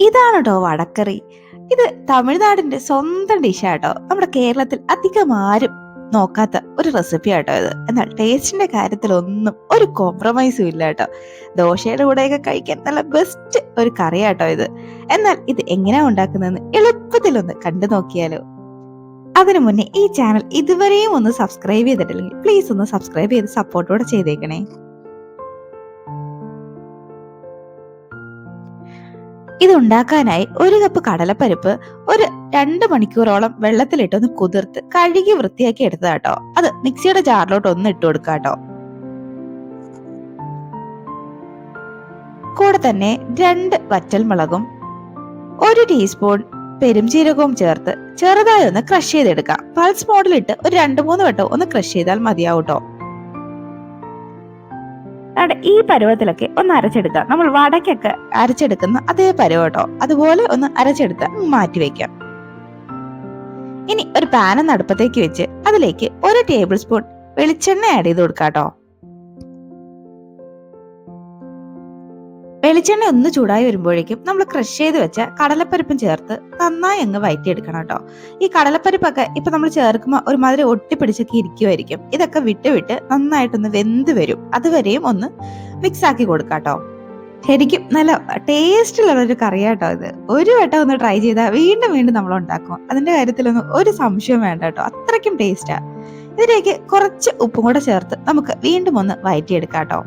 ഇതാണ് കേട്ടോ വടക്കറി? ഇത് തമിഴ്നാടിന്റെ സ്വന്തം ഡിഷാട്ടോ. നമ്മുടെ കേരളത്തിൽ അധികം ആരും നോക്കാത്ത ഒരു റെസിപ്പി ആട്ടോ ഇത്. എന്നാൽ ടേസ്റ്റിന്റെ കാര്യത്തിൽ ഒന്നും ഒരു കോംപ്രമൈസും ഇല്ല കേട്ടോ ദോശയുടെ കൂടെയൊക്കെ കഴിക്കാൻ നല്ല ബെസ്റ്റ് ഒരു കറിയാട്ടോ ഇത്. എന്നാൽ ഇത് എങ്ങനെയാ ഉണ്ടാക്കുന്നതെന്ന് എളുപ്പത്തിലൊന്ന് കണ്ടു നോക്കിയാലോ. അതിനു മുന്നേ ഈ ചാനൽ ഇതുവരെയും ഒന്ന് സബ്സ്ക്രൈബ് ചെയ്തിട്ടില്ലെങ്കിൽ പ്ലീസ് ഒന്ന് സബ്സ്ക്രൈബ് ചെയ്ത് സപ്പോർട്ടോടെ ചെയ്തേക്കണേ. ഇത് ഉണ്ടാക്കാനായി ഒരു കപ്പ് കടലപ്പരിപ്പ് ഒരു രണ്ട് മണിക്കൂറോളം വെള്ളത്തിലിട്ടൊന്ന് കുതിർത്ത് കഴുകി വൃത്തിയാക്കി എടുത്തതാട്ടോ. അത് മിക്സിയുടെ ജാറിലോട്ട് ഒന്ന് ഇട്ട് കൊടുക്കാട്ടോ. കൂടെ തന്നെ രണ്ട് വറ്റൽമുളകും ഒരു ടീസ്പൂൺ പെരുംജീരകവും ചേർത്ത് ചെറുതായി ഒന്ന് ക്രഷ് ചെയ്തെടുക്കാം. പൾസ് മോഡിലിട്ട് ഒരു രണ്ട് മൂന്ന് വട്ടം ഒന്ന് ക്രഷ് ചെയ്താൽ മതിയാവൂട്ടോ. അവിടെ ഈ പരുവത്തിലൊക്കെ ഒന്ന് അരച്ചെടുക്കുക. നമ്മൾ വടക്കൊക്കെ അരച്ചെടുക്കുന്ന അതേ പരുവം കേട്ടോ. അതുപോലെ ഒന്ന് അരച്ചെടുത്ത് മാറ്റി വെക്കാം. ഇനി ഒരു പാൻ നടുപ്പത്തേക്ക് വെച്ച് അതിലേക്ക് ഒരു ടേബിൾ സ്പൂൺ വെളിച്ചെണ്ണ ആഡ് ചെയ്ത് കൊടുക്കാം കേട്ടോ വെളിച്ചെണ്ണ ഒന്ന് ചൂടായി വരുമ്പോഴേക്കും നമ്മൾ ക്രഷ് ചെയ്ത് വെച്ച കടലപ്പരിപ്പും ചേർത്ത് നന്നായി അങ്ങ് വയറ്റിയെടുക്കണം കേട്ടോ. ഈ കടലപ്പരിപ്പൊക്കെ ഇപ്പൊ നമ്മൾ ചേർക്കുമ്പോൾ ഒരുമാതിരി ഒട്ടിപ്പിടിച്ചൊക്കെ ഇരിക്കുമായിരിക്കും ഇതൊക്കെ വിട്ട് വിട്ട് നന്നായിട്ടൊന്ന് വെന്ത് വരും. അതുവരെയും ഒന്ന് മിക്സ് ആക്കി കൊടുക്കാം കേട്ടോ. ശരിക്കും നല്ല ടേസ്റ്റുള്ള ഒരു കറിയാട്ടോ ഇത്. ഒരു വട്ടം ഒന്ന് ട്രൈ ചെയ്താൽ വീണ്ടും വീണ്ടും നമ്മൾ ഉണ്ടാക്കും. അതിന്റെ കാര്യത്തിലൊന്നും ഒരു സംശയം വേണ്ട കേട്ടോ. അത്രയ്ക്കും ടേസ്റ്റാ ഇതിലേക്ക് കുറച്ച് ഉപ്പും കൂടെ ചേർത്ത് നമുക്ക് വീണ്ടും ഒന്ന് വയറ്റിയെടുക്കാം കേട്ടോ.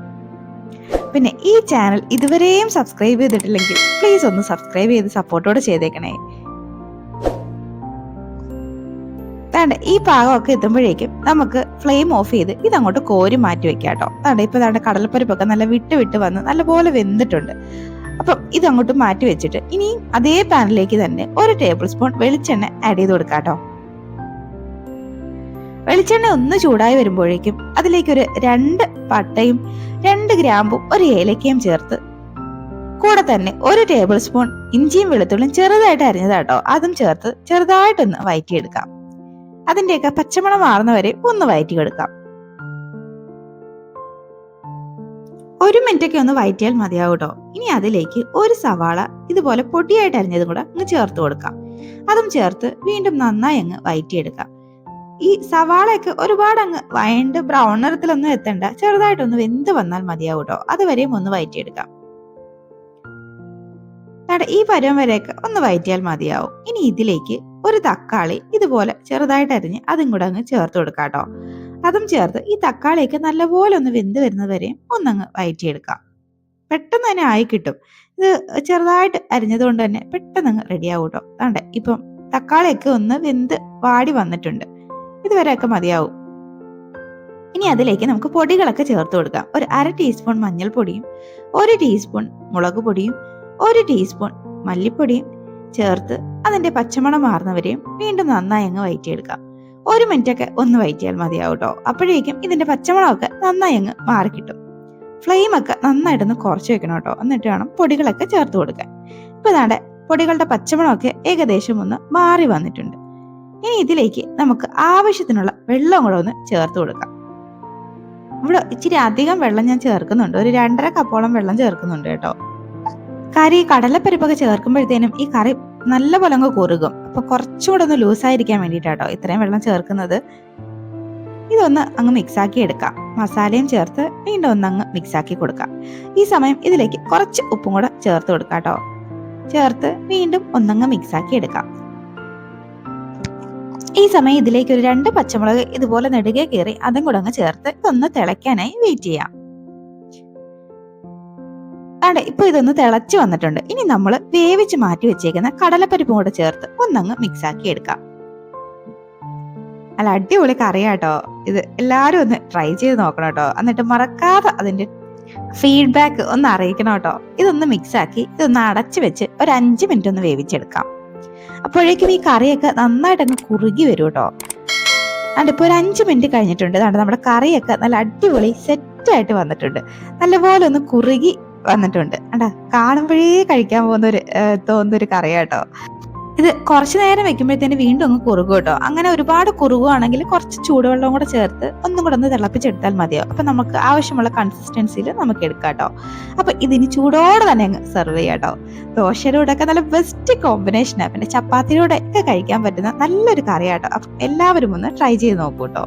പിന്നെ ഈ ചാനൽ ഇതുവരെയും സബ്സ്ക്രൈബ് ചെയ്തിട്ടില്ലെങ്കിൽ പ്ലീസ് ഒന്ന് സബ്സ്ക്രൈബ് ചെയ്ത് സപ്പോർട്ടോടെ ചെയ്തേക്കണേ. താണ്ട് ഈ പാകമൊക്കെ എത്തുമ്പോഴേക്കും നമുക്ക് ഫ്ലെയിം ഓഫ് ചെയ്ത് ഇതങ്ങോട്ട് കോരി മാറ്റി വെക്കാം കേട്ടോ. താണ്ട് ഇപ്പൊ താണ്ട് കടലപ്പരിപ്പൊക്കെ നല്ല വിട്ട് വിട്ട് വന്ന് നല്ലപോലെ വെന്തിട്ടുണ്ട്. അപ്പം ഇതങ്ങോട്ട് മാറ്റി വെച്ചിട്ട് ഇനിയും അതേ പാനിലേക്ക് തന്നെ ഒരു ടേബിൾ സ്പൂൺ വെളിച്ചെണ്ണ ആഡ് ചെയ്ത് കൊടുക്കാം കേട്ടോ. വെളിച്ചെണ്ണ ഒന്ന് ചൂടായി വരുമ്പോഴേക്കും അതിലേക്ക് ഒരു രണ്ട് പട്ടയും രണ്ട് ഗ്രാമ്പും ഒരു ഏലക്കയും ചേർത്ത്. കൂടെ തന്നെ ഒരു ടേബിൾ സ്പൂൺ ഇഞ്ചിയും വെളുത്തുള്ളിയും ചെറുതായിട്ട് അരിഞ്ഞതാട്ടോ. അതും ചേർത്ത് ചെറുതായിട്ടൊന്ന് വയറ്റിയെടുക്കാം. അതിന്റെയൊക്കെ പച്ചമണം മാറുന്നവരെ ഒന്ന് വയറ്റിയെടുക്കാം. ഒരു മിനിറ്റ് മിനിറ്റൊക്കെ ഒന്ന് വയറ്റിയാൽ മതിയാവും കേട്ടോ ഇനി അതിലേക്ക് ഒരു സവാള ഇതുപോലെ പൊടിയായിട്ട് അരിഞ്ഞതും കൂടെ അങ്ങ് ചേർത്ത് കൊടുക്കാം. അതും ചേർത്ത് വീണ്ടും നന്നായി അങ്ങ് വയറ്റിയെടുക്കാം. ഈ സവാളയൊക്കെ ഒരുപാട് അങ്ങ് വയണ്ട് ബ്രൗൺ നിറത്തിലൊന്നും എത്തണ്ട. ചെറുതായിട്ടൊന്ന് വെന്ത് വന്നാൽ മതിയാവും കേട്ടോ അതുവരെയും ഒന്ന് വയറ്റിയെടുക്കാം. ഈ പരുവം വരെയൊക്കെ ഒന്ന് വയറ്റിയാൽ മതിയാവും. ഇനി ഇതിലേക്ക് ഒരു തക്കാളി ഇതുപോലെ ചെറുതായിട്ട് അരിഞ്ഞ് അതും കൂടെ അങ്ങ് ചേർത്ത് കൊടുക്കാം കേട്ടോ അതും ചേർത്ത് ഈ തക്കാളിയൊക്കെ നല്ലപോലെ ഒന്ന് വെന്ത് വരുന്നത് വരെയും ഒന്നങ്ങ് വയറ്റിയെടുക്കാം. പെട്ടെന്ന് തന്നെ ആയി കിട്ടും. ഇത് ചെറുതായിട്ട് അരിഞ്ഞത് കൊണ്ട് തന്നെ പെട്ടെന്ന് അങ്ങ് റെഡിയാവും കേട്ടോ അതാണ്ട് ഇപ്പം തക്കാളിയൊക്കെ ഒന്ന് വെന്ത് വാടി വന്നിട്ടുണ്ട്. ഇതുവരെയൊക്കെ മതിയാവും. ഇനി അതിലേക്ക് നമുക്ക് പൊടികളൊക്കെ ചേർത്ത് കൊടുക്കാം. ഒരു അര ടീസ്പൂൺ മഞ്ഞൾപ്പൊടിയും ഒരു ടീസ്പൂൺ മുളക് പൊടിയും ഒരു ടീസ്പൂൺ മല്ലിപ്പൊടിയും ചേർത്ത് അതിന്റെ പച്ചമണം മാറുന്നവരെയും വീണ്ടും നന്നായി അങ്ങ് വയറ്റിയെടുക്കാം. ഒരു മിനിറ്റൊക്കെ ഒന്ന് വയറ്റിയാൽ മതിയാവും കേട്ടോ അപ്പോഴേക്കും ഇതിന്റെ പച്ചമണമൊക്കെ നന്നായി അങ്ങ് മാറിക്കിട്ടും. ഫ്ലെയിം ഒക്കെ നന്നായിട്ടൊന്ന് കുറച്ച് വെക്കണം കേട്ടോ എന്നിട്ട് വേണം പൊടികളൊക്കെ ചേർത്ത് കൊടുക്കാൻ. ഇപ്പൊ ഇതാണ്ട് പൊടികളുടെ പച്ചമണമൊക്കെ ഏകദേശം ഒന്ന് മാറി വന്നിട്ടുണ്ട്. ഇനി ഇതിലേക്ക് നമുക്ക് ആവശ്യത്തിനുള്ള വെള്ളം കൂടെ ഒന്ന് ചേർത്ത് കൊടുക്കാം. ഇവിടെ ഇച്ചിരി അധികം വെള്ളം ഞാൻ ചേർക്കുന്നുണ്ട്. ഒരു രണ്ടര കപ്പോളം വെള്ളം ചേർക്കുന്നുണ്ട് കേട്ടോ. കറി കടലപ്പരിപ്പൊക്കെ ചേർക്കുമ്പോഴത്തേനും ഈ കറി നല്ല പോലെ അങ്ങ് കുറുകും. അപ്പൊ കുറച്ചുകൂടെ ഒന്ന് ലൂസ് ലൂസായിരിക്കാൻ വേണ്ടിയിട്ടാട്ടോ ഇത്രയും വെള്ളം ചേർക്കുന്നത്. ഇതൊന്ന് അങ്ങ് മിക്സ് ആക്കി എടുക്കാം. മസാലയും ചേർത്ത് വീണ്ടും ഒന്ന് അങ്ങ് മിക്സാക്കി കൊടുക്കാം. ഈ സമയം ഇതിലേക്ക് കുറച്ച് ഉപ്പും കൂടെ ചേർത്ത് കൊടുക്കാം കേട്ടോ. ചേർത്ത് വീണ്ടും ഒന്നങ്ങ് മിക്സാക്കി എടുക്കാം. ഈ സമയം ഇതിലേക്ക് ഒരു രണ്ട് പച്ചമുളക് ഇതുപോലെ നെടുകെ കയറി അതും കൂടെ അങ്ങ് ചേർത്ത് ഇതൊന്ന് തിളയ്ക്കാനായി വെയിറ്റ് ചെയ്യാം. അതെ ഇപ്പൊ ഇതൊന്ന് തിളച്ച് വന്നിട്ടുണ്ട്. ഇനി നമ്മൾ വേവിച്ച് മാറ്റി വെച്ചേക്കുന്ന കടലപ്പരിപ്പും കൂടെ ചേർത്ത് ഒന്നങ്ങ് മിക്സ് ആക്കി എടുക്കാം. അല്ല അടിപൊളി കറിയാട്ടോ. ഇത് എല്ലാരും ഒന്ന് ട്രൈ ചെയ്ത് നോക്കണം കേട്ടോ എന്നിട്ട് മറക്കാതെ അതിന്റെ ഫീഡ്ബാക്ക് ഒന്ന് അറിയിക്കണം കേട്ടോ ഇതൊന്ന് മിക്സ് ആക്കി ഇതൊന്ന് അടച്ചു വെച്ച് ഒരു അഞ്ച് മിനിറ്റ് ഒന്ന് വേവിച്ചെടുക്കാം. അപ്പോഴേക്കും ഈ കറിയൊക്കെ നന്നായിട്ട് അങ്ങ് കുറുകി വരും കേട്ടോ. അതുകൊണ്ട് ഇപ്പോൾ ഒരു അഞ്ച് മിനിറ്റ് കഴിഞ്ഞിട്ടുണ്ട്. അതുകൊണ്ട് നമ്മുടെ കറിയൊക്കെ നല്ല അടിപൊളി സെറ്റായിട്ട് വന്നിട്ടുണ്ട്. നല്ലപോലെ ഒന്ന് കുറുകി വന്നിട്ടുണ്ട്. അണ്ടാ കാണുമ്പോഴേ കഴിക്കാൻ പോകുന്ന ഒരു തോന്നുന്ന ഒരു കറിയാട്ടോ ഇത് കുറച്ച് നേരം വെക്കുമ്പോഴത്തേന് വീണ്ടും ഒന്ന് കുറുകും കേട്ടോ. അങ്ങനെ ഒരുപാട് കുറുകുവാണെങ്കിൽ കുറച്ച് ചൂടുവെള്ളം കൂടെ ചേർത്ത് ഒന്നും കൂടെ ഒന്ന് തിളപ്പിച്ചെടുത്താൽ മതിയാവും. അപ്പൊ നമുക്ക് ആവശ്യമുള്ള കൺസിസ്റ്റൻസിയിൽ നമുക്ക് എടുക്കാം കേട്ടോ. അപ്പൊ ഇതിന് ചൂടോടെ തന്നെ അങ്ങ് സെർവ് ചെയ്യാം കേട്ടോ. ദോശയുടെ ഒക്കെ നല്ല ബെസ്റ്റ് കോമ്പിനേഷനാണ് പിന്നെ ചപ്പാത്തിയുടെ ഒക്കെ കഴിക്കാൻ പറ്റുന്ന നല്ലൊരു കറിയാട്ടോ അപ്പൊ എല്ലാവരും ഒന്ന് ട്രൈ ചെയ്ത് നോക്കൂ കേട്ടോ.